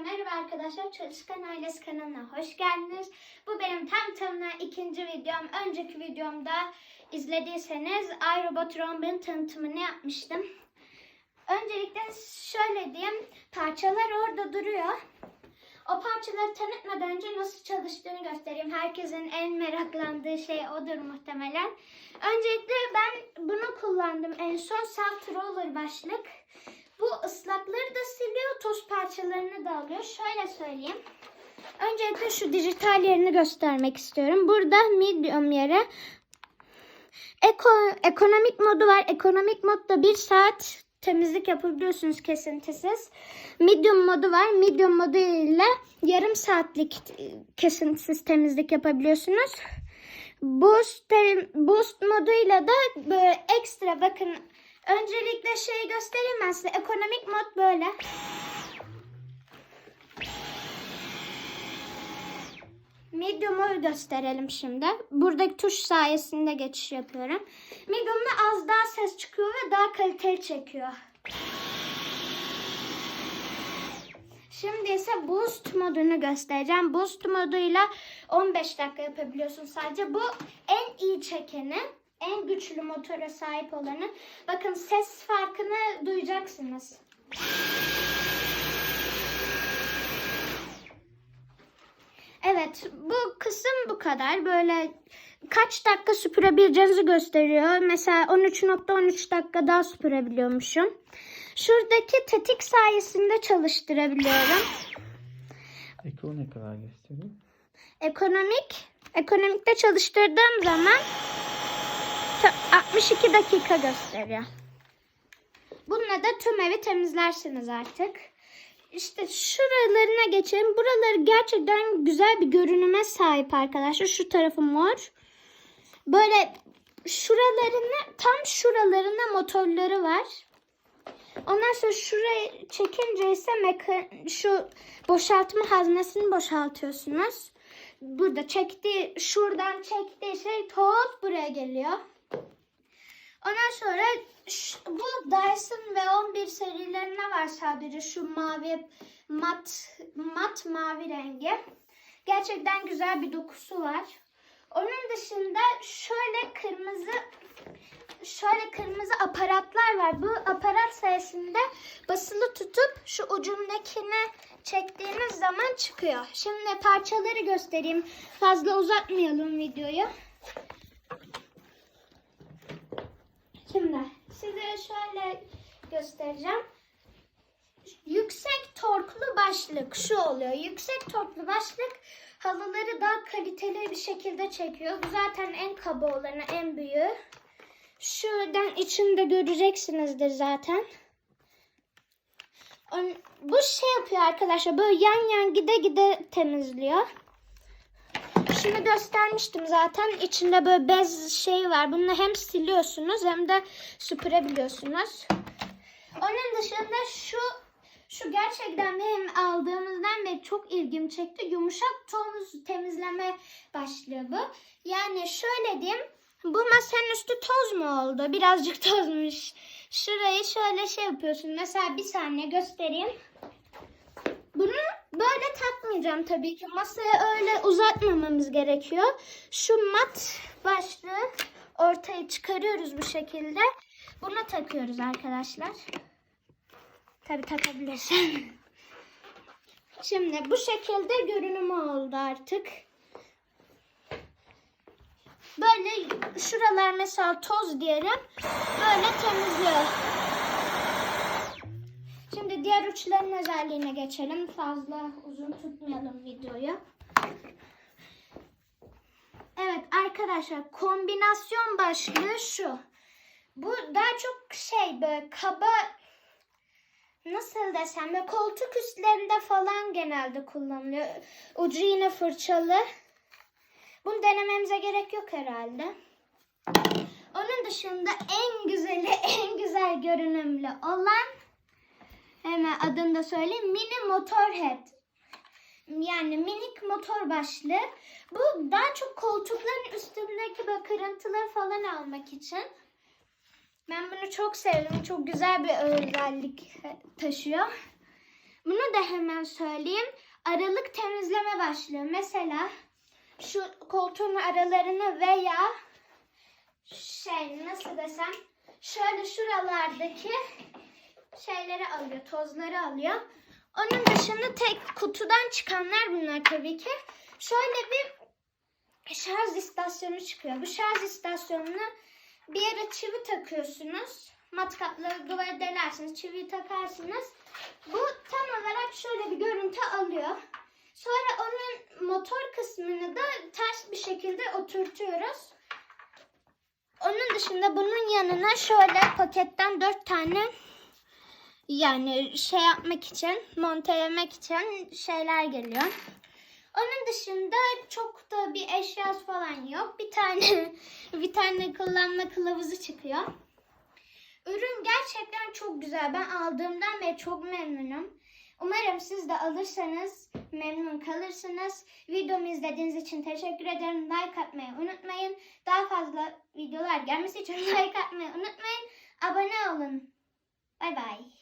merhaba arkadaşlar. Çalışkan Ailesi kanalına hoş geldiniz. Bu benim tam tamına ikinci videom. Önceki videomda izlediyseniz iRobot Romb'un tanıtımını yapmıştım. Öncelikle şöyle diyeyim. Parçalar orada duruyor. O parçaları tanıtmadan önce nasıl çalıştığını göstereyim. Herkesin en meraklandığı şey odur muhtemelen. Öncelikle ben bunu kullandım. En son Soft Roller başlık. Bu ıslakları da siliyor, toz parçalarını da alıyor. Şöyle söyleyeyim. Öncelikle şu dijital yerini göstermek istiyorum. Burada medium yere Eko, ekonomik modu var. Ekonomik modda bir saat temizlik yapabiliyorsunuz kesintisiz. Medium modu var. Medium modu ile yarım saatlik kesintisiz temizlik yapabiliyorsunuz. Boost, boost moduyla da böyle ekstra bakın öncelikle şeyi göstereyim ben size. Ekonomik mod böyle. Medium'u gösterelim şimdi. Buradaki tuş sayesinde geçiş yapıyorum. Medium'da az daha ses çıkıyor ve daha kaliteli çekiyor. Şimdi ise Boost modunu göstereceğim. Boost moduyla 15 dakika yapabiliyorsun sadece. Bu en iyi çekeni, en güçlü motora sahip olanı. Bakın ses farkını duyacaksınız. Evet, bu kısım bu kadar. Böyle kaç dakika süpürebileceğinizi gösteriyor. Mesela 13.13 dakika daha süpürebiliyormuşum. Şuradaki tetik sayesinde çalıştırabiliyorum. Peki o ne kadar gösteriyor? Ekonomik, ekonomikte çalıştırdığım zaman 62 dakika gösteriyor. Bununla da tüm evi temizlersiniz artık. İşte şuralarına geçelim. Buraları gerçekten güzel bir görünüme sahip arkadaşlar. Şu tarafı mor. Böyle şuralarına tam şuralarına motorları var. Ondan sonra şuraya çekince ise şu boşaltma haznesini boşaltıyorsunuz. Burada çektiği, şuradan çektiği şey toz buraya geliyor. Ondan sonra ş- bu Dyson V11 serilerine var sadece şu mavi mat mat mavi rengi. Gerçekten güzel bir dokusu var. Onun dışında şöyle kırmızı şöyle kırmızı aparatlar var. Bu aparat sayesinde basılı tutup şu ucundakini çektiğiniz zaman çıkıyor. Şimdi parçaları göstereyim. Fazla uzatmayalım videoyu. Şimdi size şöyle göstereceğim. Yüksek torklu başlık şu oluyor. Yüksek torklu başlık halıları daha kaliteli bir şekilde çekiyor. Bu zaten en kaba olanı, en büyüğü. Şuradan içinde göreceksinizdir zaten. Bu şey yapıyor arkadaşlar. Böyle yan yan gide gide temizliyor. Şimdi göstermiştim zaten. İçinde böyle bez şey var. Bunu hem siliyorsunuz hem de süpürebiliyorsunuz. Onun dışında şu şu gerçekten benim aldığımızdan beri çok ilgimi çekti. Yumuşak toz temizleme başlığı bu. Yani şöyle diyeyim. Bu masanın üstü toz mu oldu? Birazcık tozmuş. Şurayı şöyle şey yapıyorsun. Mesela bir saniye göstereyim. Bunu böyle takmayacağım tabii ki. Masaya öyle uzatmamamız gerekiyor. Şu mat başlığı ortaya çıkarıyoruz bu şekilde. Buna takıyoruz arkadaşlar. Tabii takabilirsen. Şimdi bu şekilde görünümü oldu artık. Böyle şuralar mesela toz diyelim. Böyle temizliyor. Diğer uçların özelliğine geçelim. Fazla uzun tutmayalım videoyu. Evet arkadaşlar kombinasyon başlığı şu. Bu daha çok şey böyle kaba nasıl desem böyle koltuk üstlerinde falan genelde kullanılıyor. Ucu yine fırçalı. Bunu denememize gerek yok herhalde. Onun dışında en güzeli, en güzel görünümlü olan hemen adını da söyleyeyim. Mini Motorhead. Yani minik motor başlığı. Bu daha çok koltukların üstündeki böyle kırıntıları falan almak için. Ben bunu çok sevdim. Çok güzel bir özellik taşıyor. Bunu da hemen söyleyeyim. Aralık temizleme başlıyor. Mesela şu koltuğun aralarını veya şey nasıl desem şöyle şuralardaki şeyleri alıyor, tozları alıyor. Onun dışında tek kutudan çıkanlar bunlar tabii ki. Şöyle bir şarj istasyonu çıkıyor. Bu şarj istasyonuna bir yere çivi takıyorsunuz. Matkapla duvara delersiniz, çiviyi takarsınız. Bu tam olarak şöyle bir görüntü alıyor. Sonra onun motor kısmını da ters bir şekilde oturtuyoruz. Onun dışında bunun yanına şöyle paketten dört tane yani şey yapmak için, montelemek için şeyler geliyor. Onun dışında çok da bir eşyası falan yok. Bir tane bir tane kullanma kılavuzu çıkıyor. Ürün gerçekten çok güzel. Ben aldığımdan beri çok memnunum. Umarım siz de alırsanız memnun kalırsınız. Videomu izlediğiniz için teşekkür ederim. Like atmayı unutmayın. Daha fazla videolar gelmesi için like atmayı unutmayın. Abone olun. Bay bay.